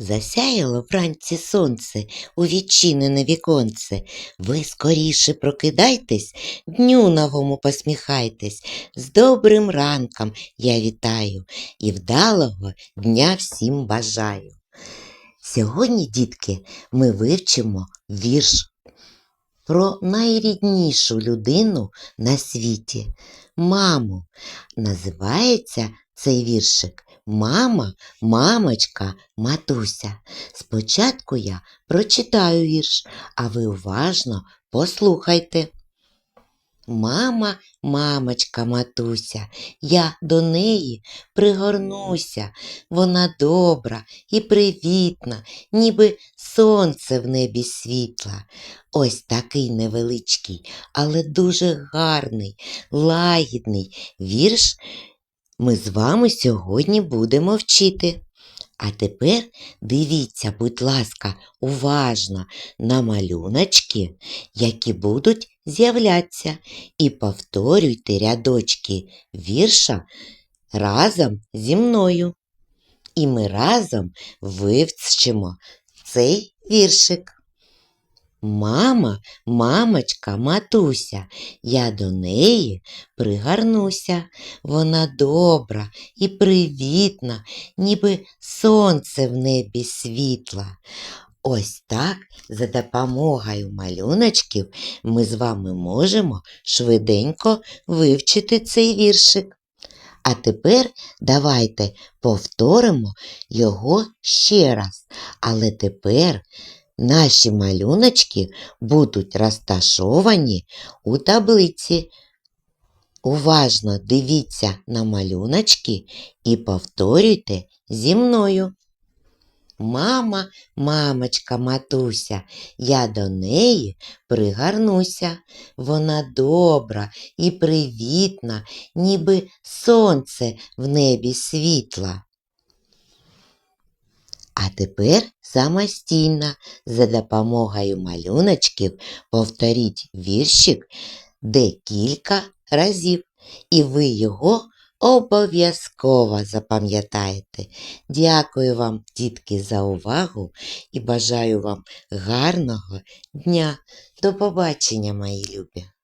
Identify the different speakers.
Speaker 1: Засяяло вранці сонце у відчинене віконце. Ви скоріше прокидайтесь, дню новому посміхайтесь. З добрим ранком я вітаю і вдалого дня всім бажаю. Сьогодні, дітки, ми вивчимо вірш про найріднішу людину на світі маму. Називається цей віршик Мама, мамочка, матуся. Спочатку я прочитаю вірш, а ви уважно послухайте. Мама, мамочка, матуся, я до неї пригорнуся. Вона добра і привітна, ніби сонце в небі світла. Ось такий невеличкий, але дуже гарний, лагідний вірш ми з вами сьогодні будемо вчити. А тепер дивіться, будь ласка, уважно на малюночки, які будуть з'являтися, і повторюйте рядочки вірша разом зі мною. І ми разом вивчимо цей віршик. Мама, мамочка, матуся, я до неї пригарнуся. Вона добра і привітна, ніби сонце в небі світла. Ось так, за допомогою малюночків, ми з вами можемо швиденько вивчити цей віршик. А тепер давайте повторимо його ще раз. Але тепер наші малюночки будуть розташовані у таблиці. Уважно дивіться на малюночки і повторюйте зі мною. Мама, мамочка, матуся, я до неї пригарнуся. Вона добра і привітна, ніби сонце в небі світла. А тепер самостійно за допомогою малюночків повторіть віршик декілька разів, і ви його обов'язково запам'ятаєте. Дякую вам, дітки, за увагу і бажаю вам гарного дня. До побачення, мої любі!